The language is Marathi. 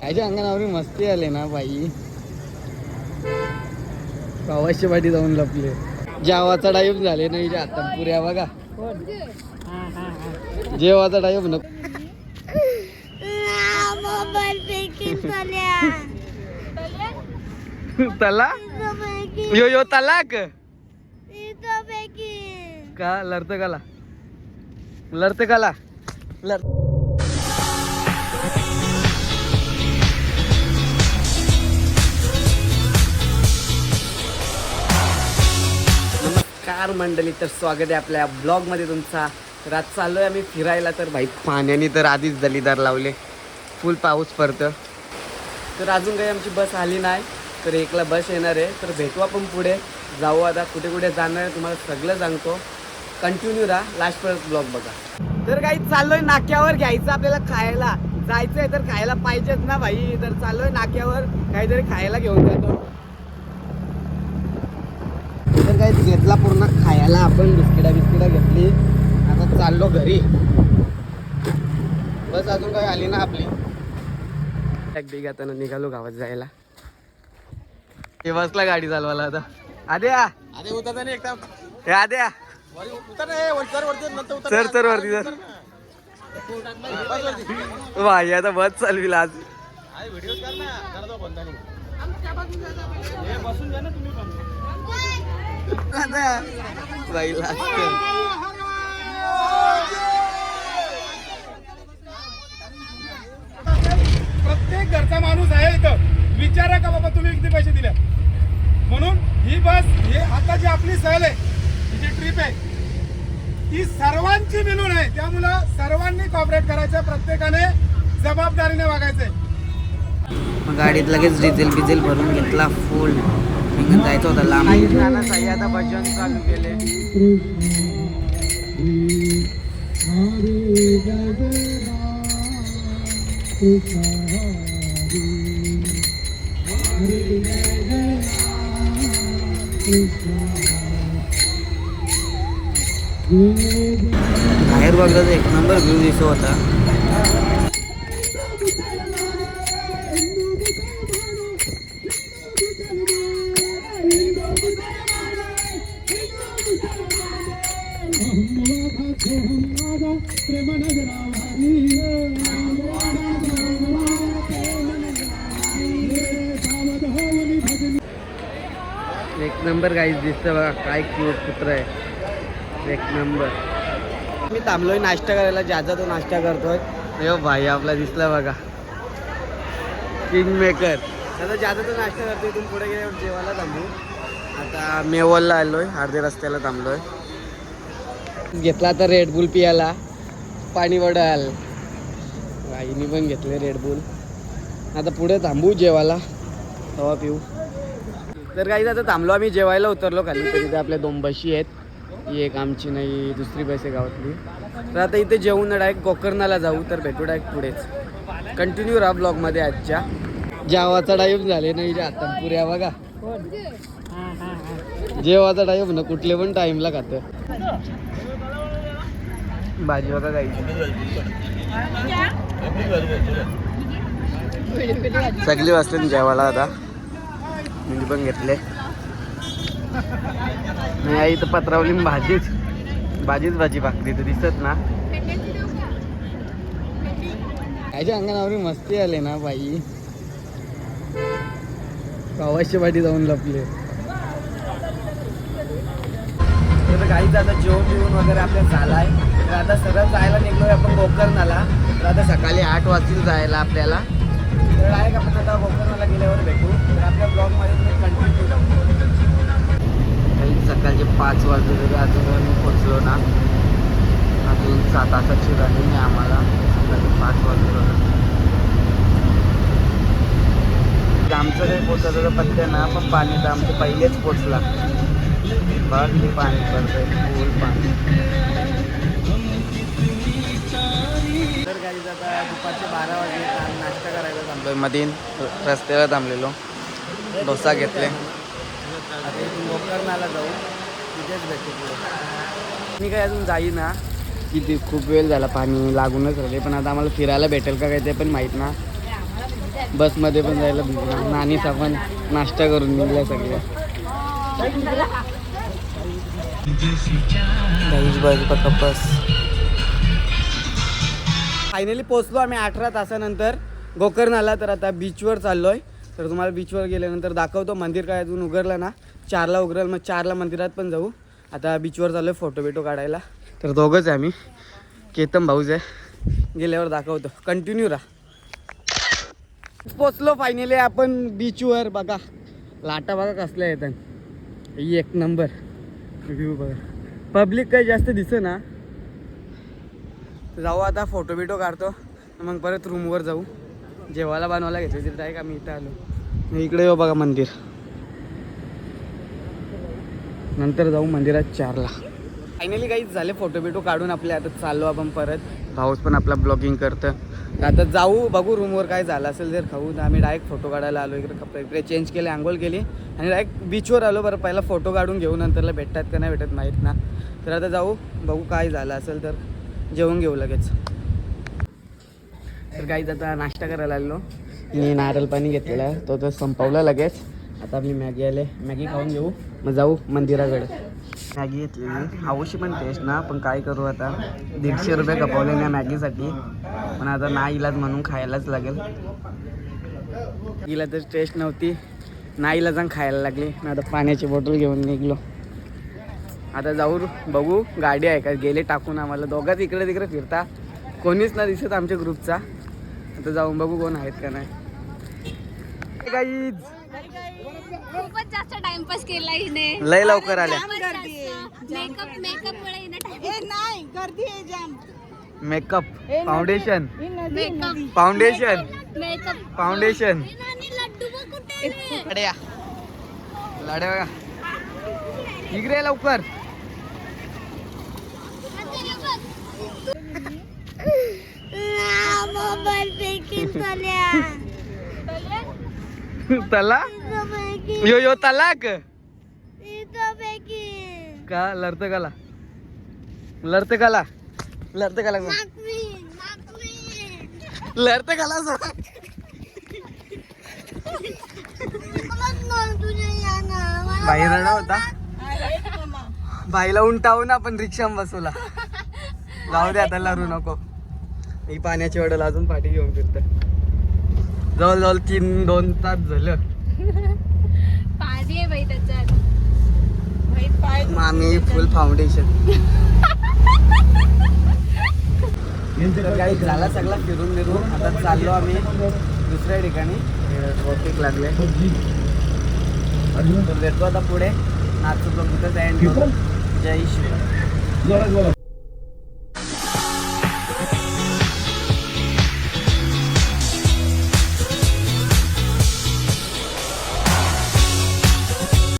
कायच्या अंगणावर मस्ती आले ना बाई गावाच्या पाठी जाऊन लपले. जेवाचा टाईम झाले नाही जे आता पुऱ्या बघा. जेवाचा नको पैकी चल्या तला? यो यो तलाक? का लढत काला लढते काला. लढ नमस्कार मंडळी तर स्वागत आहे आपल्या ब्लॉगमध्ये तुमचा. तर आज चाललोय आम्ही फिरायला तर भाई पाण्याने तर आधीच दलिदार लावले. फुल पाऊस पडतं तर अजून काही आमची बस आली नाही तर एकला बस येणार आहे. तर भेटू आपण पुढे. जाऊ आता कुठे कुठे जाणार आहे तुम्हाला सगळं सांगतो. कंटिन्यू राहा. लास्ट पर्यंत ब्लॉग बघा. तर काही चाललोय नाक्यावर घ्यायचं आपल्याला खायला. जायचंय तर खायला पाहिजेच ना भाई. तर चाललोय नाक्यावर काहीतरी खायला घेऊन जातो. तर काही घेतला पूर्ण खायला आपण. बिस्किटा बिस्किटा घेतली. आता चाललो घरी. बस अजून काही आली ना आपली. अगदी आता निघालो गावात जायला. हे बसला गाडी चालवायला आता. आद्या. अरे उतरता नाही एकदम हे आद्या. वर सर वरती चर चर वरती भाई आता बस चालविला आज. हे प्रत्येक घरचा माणूस आहे इथं. विचारा का बाबा तुम्ही किती पैसे दिले? म्हणून ही बस ही आता जी आपली सहल आहे ही जी ट्रिप आहे ती सर्वांची मिळून आहे. त्यामुळं सर्वांनी कॉपरेट करायचं प्रत्येकाने जबाबदारीने वागायचंय. मग गाडीत लगेच डिझेल बिझेल भरून घेतला फुल निघून जायचं होतं लांब. आता भजन चालू केले. बाहेर बघलं तर एक नंबर व्ह्यू दिसत होता. एक नंबर गाईज दिसतं बघा काय क्यूट कुत्र आहे. एक नंबर मी थांबलोय नाश्ता करायला ज्याचा तो नाश्ता करतोय. अयो भाई आपला दिसला बघा. किंग मेकर आता ज्याचा तो नाश्ता करतोय इथून पुढे गेल्यावर जेवायला थांबू. आता मेवलला आलोय अर्ध्या रस्त्याला थांबलोय. घेतला आता रेडबुल पियाला. पाणी वडाल आईने पण घेतले रेडबुल आता पुढे थांबू जेवायला. हवा पिऊ. तर काही आता थांबलो आम्ही जेवायला उतरलो खाली. तर इथे आपल्या दोन बशी आहेत. ही एक आमची नाही दुसरी बस आहे गावातली. तर आता इथे जेवून डायरेक्ट गोकर्णाला जाऊ तर भेटू डायरेक्ट पुढेच. कंटिन्यू राहा ब्लॉगमध्ये आजच्या. जेवाचा टाईम झाले नाही जे आता पुऱ्या बघा. जेवाचा टाईम ना कुठले पण टाईमला खातं. भाजी बघा काही सगळी वाचले जेवायला आता. मी पण घेतले. नाही आई तर पत्रावली भाजीच. भाजीच भाजी भाकरी तर दिसत ना. आईच्या अंगणावर मस्ती आले ना बाई. गावाच्या पाठी जाऊन लपले. तर काहीच आता जेवण बिवून वगैरे आपल्या झालाय. तर आता सगळं जायला निघलोय आपण गोकर्णाला. तर आता सकाळी आठ वाजतील जायला आपल्याला. तर डायरेक्ट आपण आता गोकर्णाला गेल्यावर भेटू. तर आपल्या ब्लॉगमध्ये तुम्ही कंटिन्यू सकाळचे पाच वाजले तरी अजून आम्ही पोचलो ना. अजून सात तासाची रनिंग आहे आम्हाला. सकाळचे पाच वाजले आमचं काही पोचायचं पत्ते ना पण पाणी तर आमचं पहिलेच पोचला. बघ किती पाणी पडतंय. फुल पाणी. तर काही आता दुपारचे बारा वाजले. नाश्ता करायला थांबलोय. मधीन रस्त्याला थांबलेलो. डोसा घेतले. आता इथून गोकर्णाला जाऊ. तिथेच भेटू पुढे. मी काय अजून जाई ना किती खूप वेळ झाला पाणी लागूनच राहिले पण आता आम्हाला फिरायला भेटेल का काय ते पण माहीत ना. बसमध्ये पण जायला भिजणार नानीचा पण नाश्ता करून निघला सगळे बस. फायनली पोचलो आम्ही अठरा तासानंतर. गोकर्णाला तर आता बीचवर चाललोय. तर तुम्हाला बीचवर गेल्यानंतर दाखवतो. मंदिर काय अजून उघडलं ना चारला उघडेल मग चारला मंदिरात पण जाऊ. आता बीचवर चाललोय फोटो बिटो काढायला. तर दोघंच आहे आम्ही. केतन भाऊच आहे. गेल्यावर दाखवतो. कंटिन्यू राहा. पोचलो फायनली आपण बीचवर बघा लाटा बघा कसल्या येतात. एक नंबर व्ह्यू बघा. पब्लिक काही जास्त दिसे ना जाऊ आता फोटो बिटो काढतो. मग परत रूमवर जाऊ. जेवायला बनवायला घेतलं तिथे आहे का? मी इथं आलो. इकडे येऊ बघा मंदिर. नंतर जाऊ मंदिरात चारला. फायनली काहीच झाले फोटो बिटो काढून आपले. आता चाललो आपण परत. भाऊस पण आपला ब्लॉगिंग करतं. आता जाऊ बघू रूमवर काय झालं असेल जर खाऊ. तर आम्ही डायरेक्ट फोटो काढायला आलो. इकडे कपडे इकडे चेंज केले आंघोळ केली. आणि डायरेक्ट बीचवर आलो बरं. पहिला फोटो काढून घेऊ. नंतरला भेटतात का नाही भेटत माहीत ना. तर आता जाऊ बघू काय झालं असेल तर जेवून घेऊ लगेच. तर काहीच आता नाश्ता करायला आलो मी नारळ पाणी घेतलेला आहे. तो तर संपवला लगेच. आता आपली मॅगी आले. मॅगी खाऊन घेऊ. मग जाऊ मंदिराकडे. मॅगी घेतलेली हवशी पण टेस्ट ना पण काय करू आता? दीडशे रुपये कपवले ना मॅगीसाठी. पण आता ना इलाज म्हणून खायलाच लागेल. तिला तर टेस्ट नव्हती. ना इलाज खायला लागली. ना आता पाण्याची बॉटल घेऊन निघलो. आता जाऊ बघू. गाडी आहे का? गेले टाकून आम्हाला. दोघांच इकडे तिकडे फिरता. कोणीच ना दिसत आमच्या ग्रुपचा आता जाऊन बघू कोण आहेत का नाही. Guys, खूपच जास्त टाइमपास केला हिने. लय लवकर आल्या. मेकअप मेकअप मुळे हिने नाही गर्दी आहे जाम makeup foundation makeup foundation makeup foundation? लड्या लड्या बघा इकडे लवकर. मोबाईल चल्या तला यो यो तलाक का लढत काला लढत काला लढत काला लढत काला मलाच बाई रडा होता. बाईला उंटावू ना आपण रिक्षा बसवला. जाऊ दे आता लरू नको. ही पाण्याची वडल अजून पाठी घेऊन फिरत जवळ जवळ तीन दोन तास झालं. पाणी आहे बाई त्याच्यात. मामी फुल फाउंडेशन काही झाला सगळा फिरून फिरून आता चाललो आम्ही दुसऱ्या ठिकाणी. ट्रॉफिक लागले. तर भेटतो आता पुढे. नाचतो तिथंच एंड जय श्री